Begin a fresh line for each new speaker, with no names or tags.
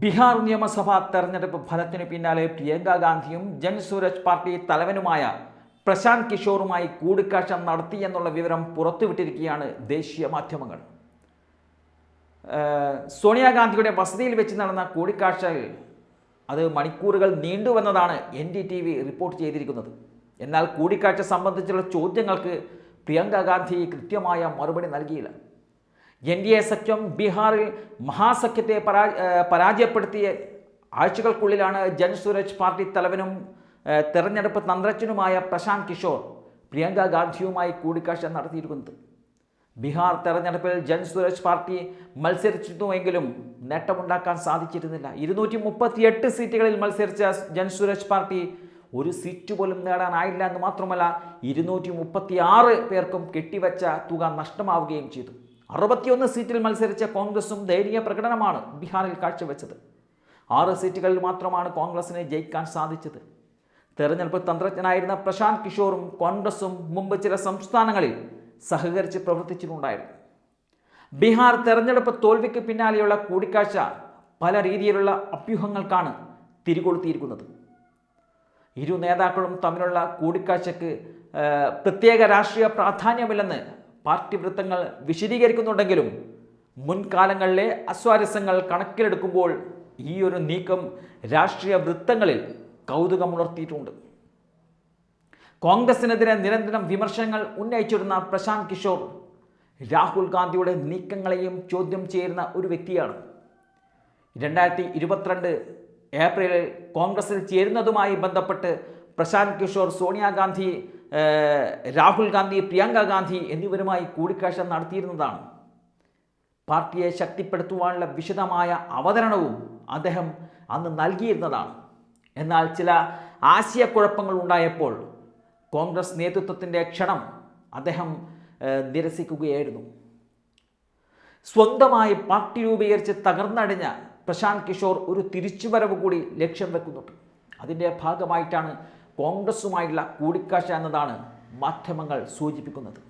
ബീഹാർ നിയമസഭാ തെരഞ്ഞെടുപ്പ് ഫലത്തിനു പിന്നാലെ പ്രിയങ്ക ഗാന്ധിയും ജൻസൂരജ് പാർട്ടി തലവനുമായ പ്രശാന്ത് കിഷോറുമായി കൂടിക്കാഴ്ച നടത്തി എന്നുള്ള വിവരം പുറത്തുവിട്ടിരിക്കുകയാണ് ദേശീയ മാധ്യമങ്ങൾ. സോണിയാഗാന്ധിയുടെ വസതിയിൽ വെച്ച് നടന്ന കൂടിക്കാഴ്ചയിൽ അത് മണിക്കൂറുകൾ നീണ്ടുവെന്നതാണ് N D T V report ചെയ്തിരിക്കുന്നത്. എന്നാൽ കൂടിക്കാഴ്ച സംബന്ധിച്ചുള്ള ചോദ്യങ്ങൾക്ക് പ്രിയങ്ക ഗാന്ധി കൃത്യമായ മറുപടി നൽകിയില്ല. എൻ ഡി എ സഖ്യം ബീഹാറിൽ മഹാസഖ്യത്തെ പരാ പരാജയപ്പെടുത്തിയ ആഴ്ചകൾക്കുള്ളിലാണ് ജൻസൂരജ് പാർട്ടി തലവനും തെരഞ്ഞെടുപ്പ് തന്ത്രജ്ഞനുമായ പ്രശാന്ത് കിഷോർ പ്രിയങ്ക ഗാന്ധിയുമായി കൂടിക്കാഴ്ച നടത്തിയിരിക്കുന്നത്. ബീഹാർ തെരഞ്ഞെടുപ്പിൽ ജൻസൂരജ് പാർട്ടി മത്സരിച്ചിരുന്നുവെങ്കിലും നേട്ടമുണ്ടാക്കാൻ സാധിച്ചിരുന്നില്ല. ഇരുന്നൂറ്റി മുപ്പത്തിയെട്ട് സീറ്റുകളിൽ മത്സരിച്ച ജൻസൂരജ് പാർട്ടി ഒരു സീറ്റ് പോലും നേടാനായില്ല എന്ന് മാത്രമല്ല ഇരുന്നൂറ്റി മുപ്പത്തി ആറ് പേർക്കും കെട്ടിവെച്ച തുക നഷ്ടമാവുകയും ചെയ്തു. അറുപത്തിയൊന്ന് സീറ്റിൽ മത്സരിച്ച കോൺഗ്രസും ദയനീയ പ്രകടനമാണ് ബീഹാറിൽ കാഴ്ചവെച്ചത്. ആറ് സീറ്റുകളിൽ മാത്രമാണ് കോൺഗ്രസിന് ജയിക്കാൻ സാധിച്ചത്. തെരഞ്ഞെടുപ്പ് തന്ത്രജ്ഞനായിരുന്ന പ്രശാന്ത് കിഷോറും കോൺഗ്രസും മുമ്പ് ചില സംസ്ഥാനങ്ങളിൽ സഹകരിച്ച് പ്രവർത്തിച്ചിട്ടുണ്ടായിരുന്നു. ബീഹാർ തെരഞ്ഞെടുപ്പ് തോൽവിക്ക് പിന്നാലെയുള്ള കൂടിക്കാഴ്ച പല രീതിയിലുള്ള അഭ്യൂഹങ്ങൾക്കാണ് തിരികൊളുത്തിയിരിക്കുന്നത്. ഇരു നേതാക്കളും തമ്മിലുള്ള കൂടിക്കാഴ്ചക്ക് പ്രത്യേക രാഷ്ട്രീയ പ്രാധാന്യമില്ലെന്ന് പാർട്ടി വൃത്തങ്ങൾ വിശദീകരിക്കുന്നുണ്ടെങ്കിലും മുൻകാലങ്ങളിലെ അസ്വാരസ്യങ്ങൾ കണക്കിലെടുക്കുമ്പോൾ ഈ ഒരു നീക്കം രാഷ്ട്രീയ വൃത്തങ്ങളിൽ കൗതുകമുണർത്തിയിട്ടുണ്ട് കോൺഗ്രസിനെതിരെ നിരന്തരം വിമർശനങ്ങൾ ഉന്നയിച്ചിരുന്ന പ്രശാന്ത് കിഷോർ രാഹുൽ ഗാന്ധിയുടെ നീക്കങ്ങളെയും ചോദ്യം ചെയ്യുന്ന ഒരു വ്യക്തിയാണ്. രണ്ടായിരത്തി ഇരുപത്തിരണ്ട് ഏപ്രിലിൽ കോൺഗ്രസിൽ ചേരുന്നതുമായി ബന്ധപ്പെട്ട് പ്രശാന്ത് കിഷോർ സോണിയാഗാന്ധി ഏഹ്, രാഹുൽ ഗാന്ധി പ്രിയങ്ക ഗാന്ധി എന്നിവരുമായി കൂടിക്കാഴ്ച നടത്തിയിരുന്നതാണ്. പാർട്ടിയെ ശക്തിപ്പെടുത്തുവാനുള്ള വിശദമായ അവതരണവും അദ്ദേഹം അന്ന് നൽകിയിരുന്നതാണ്. എന്നാൽ ചില ആശയക്കുഴപ്പങ്ങൾ ഉണ്ടായപ്പോൾ കോൺഗ്രസ് നേതൃത്വത്തിന്റെ ക്ഷണം അദ്ദേഹം നിരസിക്കുകയായിരുന്നു. സ്വന്തമായി പാർട്ടി രൂപീകരിച്ച് തകർന്നടിഞ്ഞ പ്രശാന്ത് കിഷോർ ഒരു തിരിച്ചുവരവ് കൂടി ലക്ഷ്യം വെക്കുന്നുണ്ട് അതിന്റെ ഭാഗമായിട്ടാണ് കോൺഗ്രസുമായുള്ള കൂടിക്കാഴ്ച എന്നതാണ് മാധ്യമങ്ങൾ സൂചിപ്പിക്കുന്നത്.